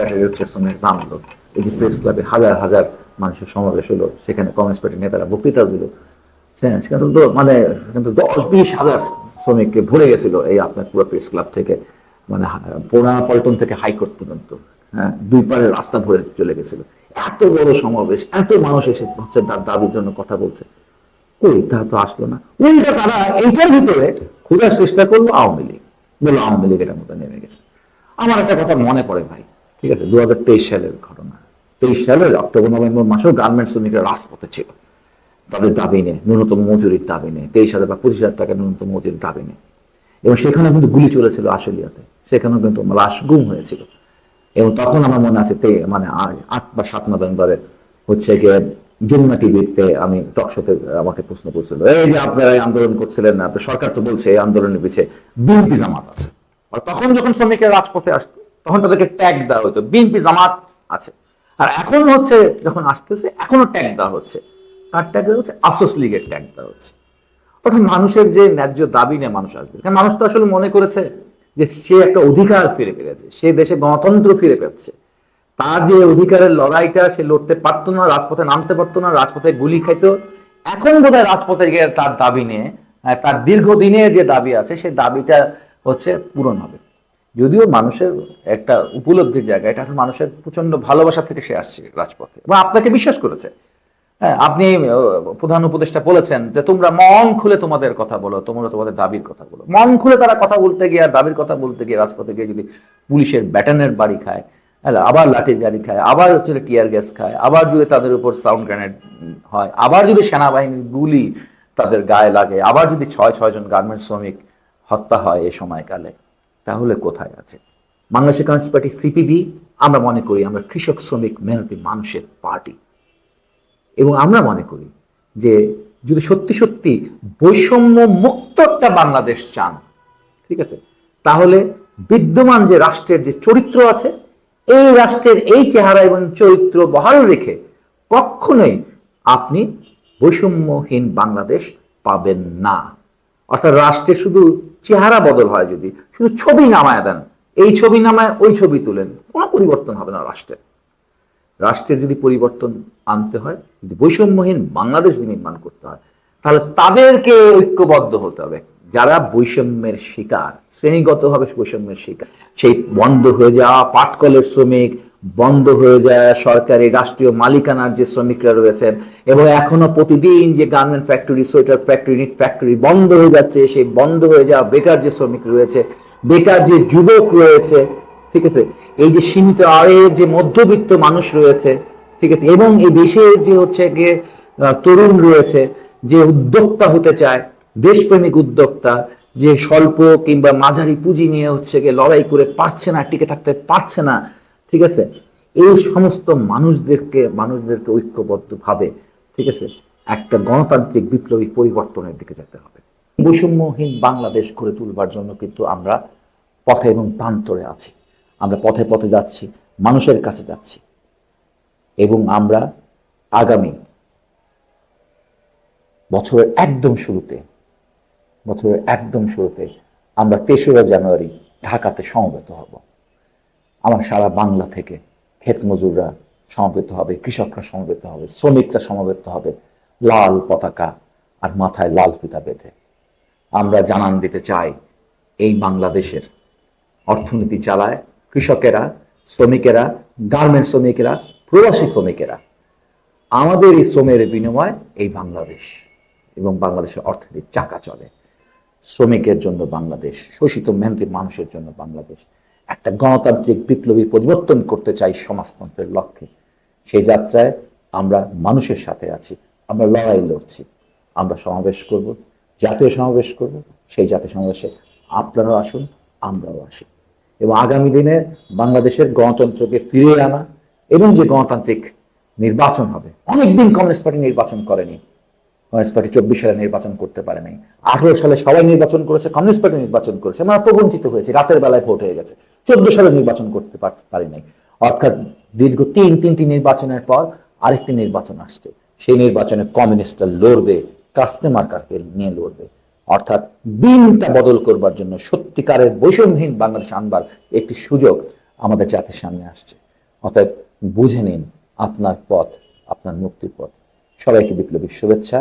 Battery স্টেশনের নামলো এই যে প্রেস ক্লাবে হাজার হাজার মানুষের সমাবেশ হলো, সেখানে কমিউনিস্ট পার্টির নেতারা বক্তৃতা দিল। হ্যাঁ সেখানে তো মানে কিন্তু দশ, বিশ হাজার শ্রমিককে ভরে গেছিল এই আপনার পুরো প্রেস ক্লাব থেকে। মানে পোনা পল্টন থেকে হাইকোর্ট পর্যন্ত হ্যাঁ দুই পারে রাস্তা ভরে চলে গেছিল। এত বড় সমাবেশ, এত মানুষ এসে হচ্ছে তার দাবির জন্য কথা বলছে। কই, তারা তো আসলো না। উল্টা তারা এইটার ভিতরে খোঁজার চেষ্টা করল আওয়ামী লীগ। বলল আওয়ামী লীগ এটার মধ্যে নেমে গেছে। আমার একটা কথা মনে পড়ে ভাই। ঠিক আছে দু হাজার তেইশ সালের ঘটনা। তেইশ সালের অক্টোবর, নভেম্বর মাসেও গার্মেন্টস শ্রমিকরা রাজপথে ছিল। তাদের দাবি নেই, ন্যূনতম মজুরির দাবি নেই, তেইশ হাজার বা পঁচিশ হাজার টাকা ন্যূনতম মজুরির দাবি নেই। এবং সেখানে কিন্তু গুলি চলেছিল আশুলিয়াতে। সেখানেও কিন্তু লাশ গুম হয়েছিল। এবং তখন আমার মনে আছে মানে আট বা সাত নভেম্বরে হচ্ছে গিয়ে যমুনা টিভিতে আমি টকশোতে আমাকে প্রশ্ন করছিল, এই যে আপনারা আন্দোলন করছিলেন না? তো সরকার তো বলছে, এই আন্দোলনের পিছিয়ে বিএনপি জামাত আছে। তখন যখন শ্রমিকের রাজপথে আসতো তখন তাদেরকে ট্যাগ দেওয়া হতো। বিএনপি জামাত আছে। আর এখন হচ্ছে যখন আসতেছে, এখনও ট্যাগ দেওয়া হচ্ছে। তার ট্যাগ দেওয়া হচ্ছে আফসোস লীগের ট্যাগ দেওয়া হচ্ছে। অর্থাৎ মানুষের যে ন্যায্য দাবি নিয়ে মানুষ আসবে। কারণ মানুষ তো আসলে মনে করেছে যে সে একটা অধিকার ফিরে পেয়েছে। সে দেশে গণতন্ত্র ফিরে পেয়েছে। তার যে অধিকারের লড়াইটা সে লড়তে পারতো না, রাজপথে নামতে পারতো না, রাজপথে গুলি খাইতো। এখন বোধহয় রাজপথে গিয়ে তার দাবি নিয়ে তার দীর্ঘদিনের যে দাবি আছে সেই দাবিটা হচ্ছে পূরণ হবে। যদিও মানুষের একটা উপলব্ধির জায়গা, এটা মানুষের প্রচণ্ড ভালোবাসা থেকে সে আসছে রাজপথে। এবং আপনাকে বিশ্বাস করেছে। হ্যাঁ আপনি প্রধান উপদেষ্টা বলেছেন যে তোমরা মন খুলে তোমাদের কথা বলো, তোমরা তোমাদের দাবির কথা বলো। মন খুলে তারা কথা বলতে গিয়ে আর দাবির কথা বলতে গিয়ে রাজপথে গিয়ে যদি পুলিশের ব্যাটনের বাড়ি খায় হ্যাঁ আবার লাঠির গাড়ি খায়, আবার হচ্ছে টিয়ার গ্যাস খায়, আবার যদি তাদের উপর সাউন্ড গ্রেনেড হয়, আবার যদি সেনাবাহিনীর গুলি তাদের গায়ে লাগে, আবার যদি ছয় ছয় জন গার্মেন্টস শ্রমিক হত্যা হয় এই সময়কালে তাহলে কোথায় আছে? বাংলাদেশের কমিউনিস্ট পার্টি সিপিবি, আমরা মনে করি আমরা কৃষক, শ্রমিক মেহনতি মানুষের পার্টি। এবং আমরা মনে করি যে যদি সত্যি সত্যি বৈষম্য মুক্ত একটা বাংলাদেশ চান, ঠিক আছে, তাহলে বিদ্যমান যে রাষ্ট্রের যে চরিত্র আছে, এই রাষ্ট্রের এই চেহারা এবং চরিত্র বহাল রেখে কখনোই আপনি বৈষম্যহীন বাংলাদেশ পাবেন না। অর্থাৎ রাষ্ট্রের শুধু চেহারা বদল হয় যদি, শুধু ছবি নামায় দেন, এই ছবি নামায় ওই ছবি তুলেন, কোনো পরিবর্তন হবে না রাষ্ট্রের রাষ্ট্রের যদি পরিবর্তন আনতে হয়, যদি বৈষম্যহীন বাংলাদেশ বিনির্মাণ করতে হয়, তাহলে তাদেরকে ঐক্যবদ্ধ হতে হবে। যারা বৈষম্যের শিকার, শ্রেণীগতভাবে বৈষম্যের শিকার, সেই বন্ধ হয়ে যাওয়া, পাটকলের শ্রমিক বন্ধ হয়ে যায় সরকারি, রাষ্ট্রীয় মালিকানার যে শ্রমিকরা রয়েছেন এবং এখনও প্রতিদিন যে garment factory sweater factory knit factory বন্ধ হয়ে যাচ্ছে, সেই বন্ধ হয়ে যাওয়া বেকার যে শ্রমিক রয়েছে, বেকার যে যুবক রয়েছে, ঠিক আছে? এই যে সীমিত আয়ের যে মধ্যবিত্ত মানুষ রয়েছে, ঠিক আছে? এবং এই দেশে যে হচ্ছে গিয়ে তরুণ রয়েছে, যে উদ্যোক্তা হতে চায়, দেশপ্রেমিক উদ্যোক্তা, যে স্বল্প কিংবা মাঝারি পুঁজি নিয়ে হচ্ছে গিয়ে লড়াই করে পারছে না, টিকে থাকতে পারছে না ঠিক আছে? এই সমস্ত মানুষদেরকে মানুষদেরকে ঐক্যবদ্ধ ভাবে, ঠিক আছে? একটা গণতান্ত্রিক বিপ্লবী পরিবর্তনের দিকে যেতে হবে। বৈষম্যহীন বাংলাদেশ গড়ে তুলবার জন্য কিন্তু আমরা পথে এবং প্রান্তরে আছি। আমরা পথে পথে যাচ্ছি, মানুষের কাছে যাচ্ছি। এবং আমরা আগামী বছরের একদম শুরুতে, বছরের একদম শুরুতে আমরা তেসরা জানুয়ারি ঢাকাতে সমবেত হব। আমার সারা বাংলা থেকে ক্ষেত মজুররা সমবেত হবে, কৃষকরা সমবেত হবে, শ্রমিকরা সমবেত হবে, লাল পতাকা আর মাথায় লাল ফিতা বেঁধে। আমরা জানান দিতে চাই, এই বাংলাদেশের অর্থনীতি চালায় কৃষকেরা, শ্রমিকেরা, গার্মেন্ট শ্রমিকেরা, প্রবাসী শ্রমিকেরা। আমাদের এই শ্রমের বিনিময় এই বাংলাদেশ এবং বাংলাদেশের অর্থনীতির চাকা চলে। শ্রমিকের জন্য বাংলাদেশ, শোষিত, মেহনতি মানুষের জন্য বাংলাদেশ। একটা গণতান্ত্রিক বিপ্লবী পরিবর্তন করতে চাই সমাজতন্ত্রের লক্ষ্যে। সেই যাত্রায় আমরা মানুষের সাথে আছি, আমরা লড়াই লড়ছি, আমরা সমাবেশ করব, জাতীয় সমাবেশ করব, সেই জাতীয় সমাবেশে আপনারাও আসুন, আমরাও আসি। এবং আগামী দিনে বাংলাদেশের গণতন্ত্রকে ফিরিয়ে আনা এবং যে গণতান্ত্রিক নির্বাচন হবে, অনেকদিন কমিউনিস্ট পার্টি নির্বাচন করেনি কমিউনিস্ট পার্টি চব্বিশ সালে নির্বাচন করতে পারে নাই আঠারো সালে সবাই নির্বাচন করেছে কমিউনিস্ট পার্টি নির্বাচন করেছে, আমরা প্রবঞ্চিত হয়েছে, রাতের বেলায় ভোট হয়ে গেছে। চোদ্দ সালে নির্বাচন করতে পারি নাই। অর্থাৎ দীর্ঘ তিন তিনটি নির্বাচনের পর আরেকটি নির্বাচন আসছে। সেই নির্বাচনে কমিউনিস্টরা লড়বে কাস্টমারকে নিয়ে লড়বে। অর্থাৎ দিনটা বদল করবার জন্য সত্যিকারের বৈষম্যহীন বাংলাদেশ আনবার একটি সুযোগ আমাদের জাতির সামনে আসছে। অতএব বুঝে নিন আপনার পথ, আপনার মুক্তির পথ। সবাইকে বিপ্লবীর শুভেচ্ছা।